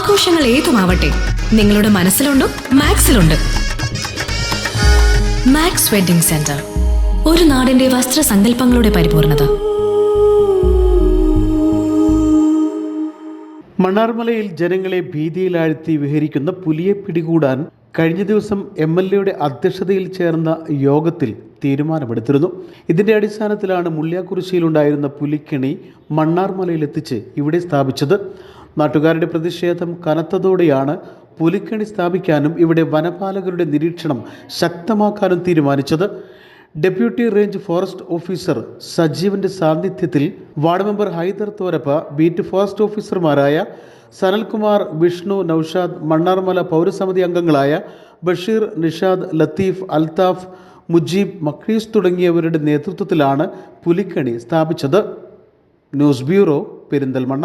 ആഘോഷങ്ങൾ ഏതുമാവട്ടെ നിങ്ങളുടെ മനസ്സിലുണ്ടോ മാക്സിലുണ്ട്. മാക്സ് വെഡിംഗ് സെന്റർ ഒരു നാടിന്റെ വസ്ത്രസങ്കല്പങ്ങളുടെ പരിപൂർണത. മണ്ണാർമലയിൽ ജനങ്ങളെ ഭീതിയിലാഴ്ത്തി വിഹരിക്കുന്ന പുലിയെ പിടികൂടാൻ കഴിഞ്ഞ ദിവസം എം എൽ എയുടെ അധ്യക്ഷതയിൽ ചേർന്ന യോഗത്തിൽ തീരുമാനമെടുത്തിരുന്നു. ഇതിന്റെ അടിസ്ഥാനത്തിലാണ് മുള്ളിയാക്കുറിശ്ശിയിലുണ്ടായിരുന്ന പുലിക്കിണി മണ്ണാർമലയിൽ എത്തിച്ച് ഇവിടെ സ്ഥാപിച്ചത്. നാട്ടുകാരുടെ പ്രതിഷേധം കനത്തതോടെയാണ് പുലിക്കണി സ്ഥാപിക്കാനും ഇവിടെ വനപാലകരുടെ നിരീക്ഷണം ശക്തമാക്കാനും തീരുമാനിച്ചത്. ഡെപ്യൂട്ടി റേഞ്ച് ഫോറസ്റ്റ് ഓഫീസർ സജീവന്റെ സാന്നിധ്യത്തിൽ ward member Haider Thorappa beat forest ഓഫീസർമാരായ സനൽകുമാർ വിഷ്ണു നൌഷാദ് മണ്ണാർമല പൗരസമിതി അംഗങ്ങളായ ബഷീർ നിഷാദ് ലത്തീഫ് അൽതാഫ് മുജീബ് മക്രീസ് തുടങ്ങിയവരുടെ നേതൃത്വത്തിലാണ് പുലിക്കണി സ്ഥാപിച്ചത്. News bureau Perinthalmanna.